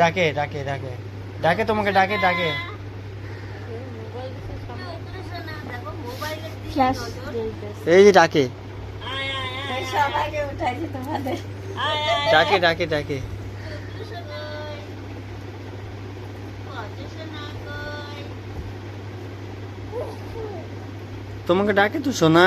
ডাকে ডাকে ডাকে। ডাকে তোমাকে ডাকে ডাকে। এই যে ডাকে। ডাকে ডাকে ডাকে। তোমাকে ডাকে তো সোনা।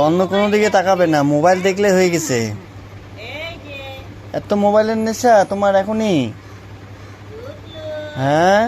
অন্য কোনো দিকে তাকাবে না, মোবাইল দেখলে হয়ে গেছে। এত মোবাইলের নেশা তোমার এখনই? হ্যাঁ?